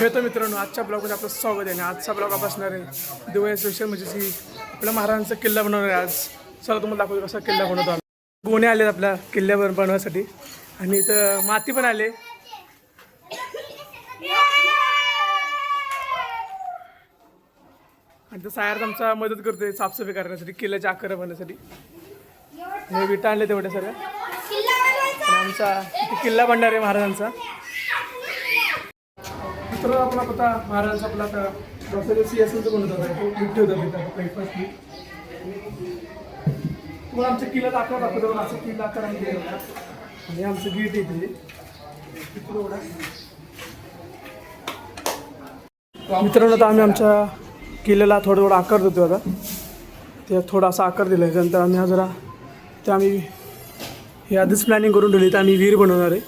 खेळतो मित्रांनो आजच्या ब्लॉगमध्ये आपलं स्वागत आहे आणि आजचा ब्लॉग आपण असणार आहे दिवाळी स्पेशल म्हणजे की आपल्या महाराजांचा किल्ला बनवणार आहे आज. चला तुम्हाला दाखवतो कसा किल्ला बनवतो आम्ही. गोणे आले आपल्या किल्ल्यावर बनवण्यासाठी आणि इथं माती पण आले. आणि तर सायार आमचा मदत करतोय साफसफाई करण्यासाठी किल्ल्याच्या आकार बनण्यासाठी हे विटा आणले तेवढ्या सगळ्या आमचा किल्ला बनणार आहे महाराजांचा. मित्र आपला पता महाराज आपला आता बसायला सी एस बनवत होता तो होता तिथं ब्रेकफास्ट तुम्हाला आमच्या किल्ला दाखवा दाखवतो असं किल्ला आकार आणि आमचं गेट आहे तिथे एवढा. मित्रांनो आता आम्ही आमच्या किल्ल्याला थोडं थोडं आकार देतो आता. ते थोडासा आकार दिला आहे त्यानंतर आम्ही हा जरा ते आम्ही हे आधीच प्लॅनिंग करून ठेवली तर आम्ही विहीर बनवणार आहे.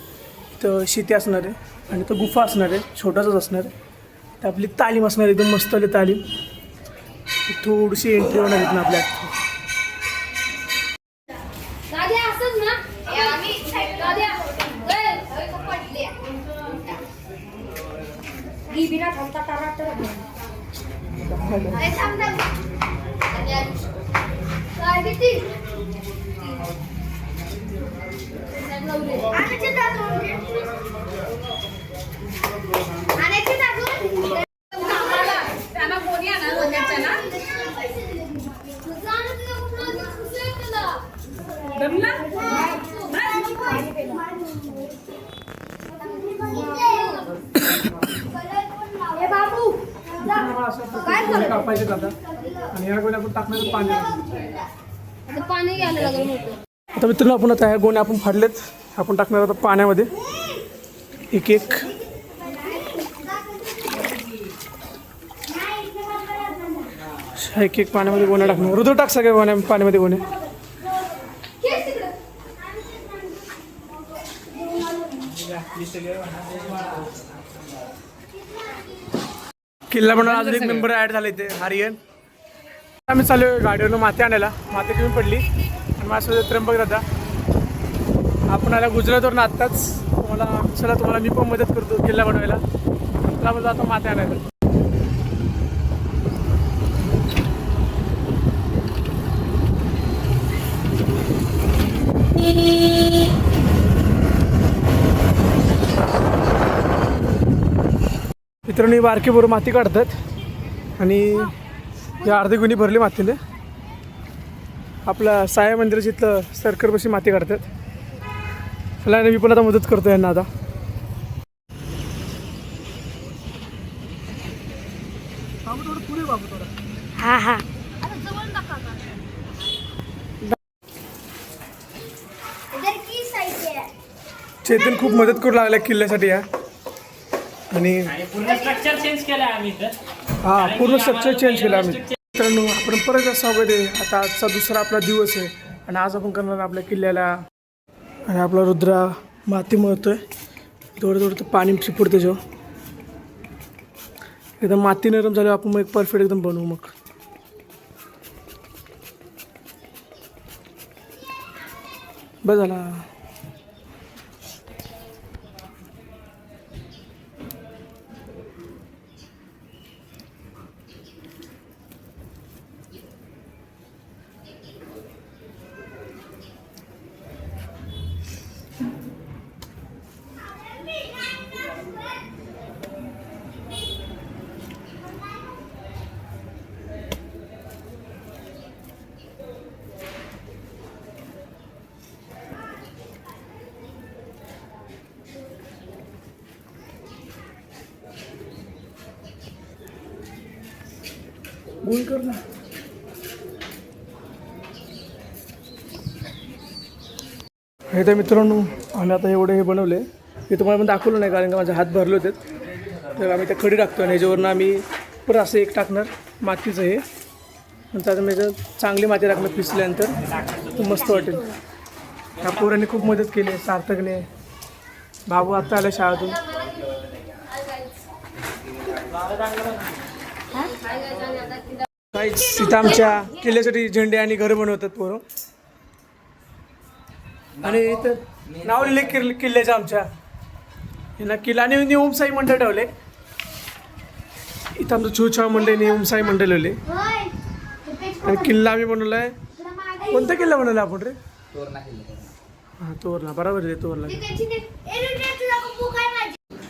तर शेती असणार आहे. आणि तो गुफा असणार आहे छोटासाच असणार आहे. तर आपली तालीम असणार आहे एकदम मस्त आली तालीम. थोडीशी एंट्री होणार आहेत ना आपल्या दाद्या काय कापायचे आता. आणि ह्या गोण्या आपण टाकणार पाणी आता पाणी घ्यायला लागलं मोठं. आता मित्रांनो आपण आता ह्या गोण्या आपण फाडलेत. आपण टाकणार आता पाण्यामध्ये. एक एक. एक एक पाण्यामध्ये गोण्या टाकणार. रुद्र टाक सगळ्या गोण्या पाण्यामध्ये गोण्या. किल्ला बनवून अजून एक मेंबर ऍड झाले ते हरियन आम्ही चालू गाडीवरून माती आणायला. माती घेऊन पडली. आणि माझ्यासोबत त्र्यंबक दादा. आपण आला गुजरातवरून आत्ताच. तुम्हाला चला तुम्हाला मी पण मदत करतो किल्ला बनवायला. चला मला आता माती आणायला. मित्रांनी बारके बरोबर माती काढतात. आणि या अर्धी गुणी भरली मातीने. आपल्या साया मंदिराच्या इथलं सरकारपाशी माती काढतात. चला मी पण आता मदत करतो यांना आता. हा हा. है? चेतन खूप मदत करू लागला किल्ल्यासाठी या आणि पूर्ण स्ट्रक्चर चेंज केलं आम्ही हा पूर्ण स्ट्रक्चर चेंज केलं आम्ही. मित्रांनो आपण परत स्वागत आहे. आता आजचा दुसरा आपला दिवस आहे आणि आज आपण करणार आपल्या किल्ल्याला. आणि आपला रुद्रा माती मळतोय. थोडं थोडं ते पाणी शिपूड त्याच्यावर एकदम माती नरम झाल्यावर आपण मग एक परफेक्ट एकदम बनवू मग. बस झाला. गोल कर ना. हे तर मित्रांनो आम्ही आता एवढे हे बनवले. हे तुम्हाला पण दाखवलं नाही कारण का माझे हात भरले होते. तर आम्ही त्या खडी टाकतो आणि ह्याच्यावरनं आम्ही परत असं एक टाकणार मातीचं हे. नंतर आता मी चांगली माती टाकणार पिसल्यानंतर. तर मस्त वाटेल. ह्या पोरांनी खूप मदत केली आहे सार्थकने. बाबू आत्ता आल्या शाळेतून. काहीच तिथं आमच्या किल्ल्यासाठी झेंडे आणि घरं बनवतात पोरं? आणि इथं नाव लिहिले किल्ल किल्ल्याचं आमच्या. यांना किल्ला आणि ओमसाई मंडळ ठेवले. इथं आमचं छुछाव मंडळीने उमसाई मंडळ आले आणि किल्ला आम्ही बनवला आहे कोणता किल्ला बनवला आपण रे? हां तोरला बरोबर आहे तोरला रे,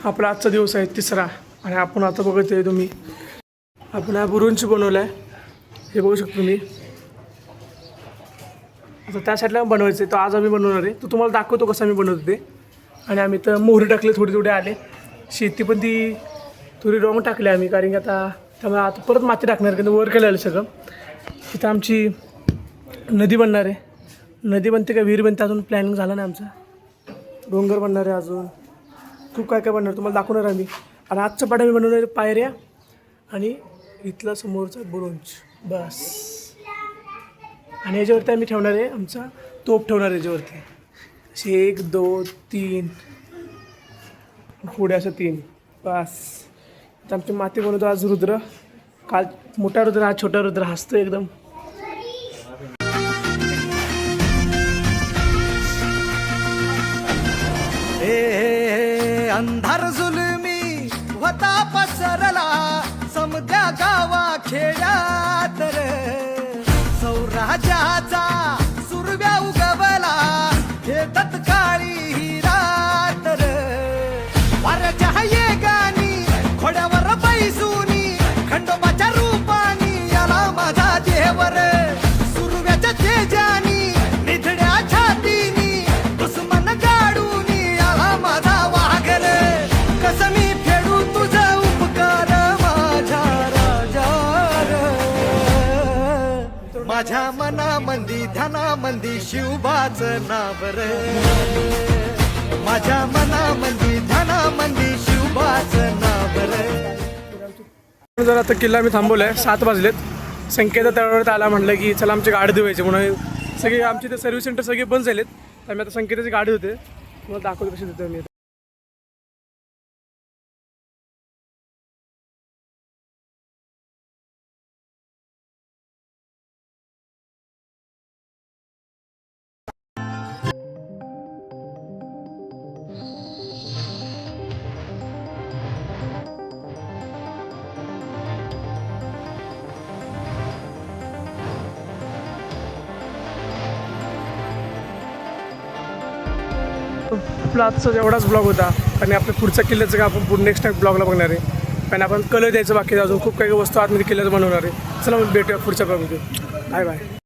आपला आजचा दिवस आहे तिसरा. आणि आपण आता बघत आहे तुम्ही. आपण हा बुरुंची बनवला आहे हे बघू शकतो तुम्ही. आता त्या साईडला बनवायचं आहे तर आज आम्ही बनवणार आहे. तो तुम्हाला दाखवतो कसं आम्ही बनवतो ते. आणि आम्ही तर मोहरी टाकले थोडी थोडी आले. शेती पण ती थोडी रॉंग टाकली आम्ही कारण की आता त्यामुळे आता परत माती टाकणार कारण वर केलं सगळं. तिथं आमची नदी बनणार आहे. नदी बनते का विहीर बनते अजून प्लॅनिंग झालं नाही आमचं. डोंगर बनणार आहे अजून. खूप काय काय बनणार तुम्हाला दाखवणार आम्ही. आणि आजचं पाठ आम्ही बनवणार आहे पायऱ्या आणि इथला समोरचा बुरुंज बस. आणि याच्यावरती आम्ही ठेवणार आहे आमचा तोप ठेवणार आहे याच्यावरती. असे एक दोन तीन. पुढे असं तीन. बस. आता आमची माती बनवतो आज रुद्र. काल मोठा रुद्र हा छोटा रुद्र. हसतो एकदम. हे हे अंधार जुलमी होता पसरला. समद्या गावा खेड्यात रे. माझ्या मनामंदी ध्यानामंदी शिवबाच नाव रे. माझ्या मनामंदी ध्यानामंदी शिवबाच नावर जर आता किल्ला मी थांबवला आहे सात वाजलेत. संकेत त्यावेळेत आला म्हटलं की चला आमची गाडी धुवायची म्हणून. सगळी आमची ते सर्व्हिस सेंटर सगळे बंद झालेत. त्यामुळे आता संकेताची गाडी होते मग दाखवतो कशी देतो मी. आपला आजचा एवढाच ब्लॉग होता. आणि आपल्या पुढच्या किल्ल्याचं का आपण पुढे नेक्स्ट टाईम ब्लॉगला बघणार आहे. कारण आपण कलर द्यायचं बाकी अजून. खूप काही वस्तू आतमध्ये किल्ल्याचं बनवणार आहे. चला मग भेटूया पुढच्या ब्लॉगमध्ये बाय बाय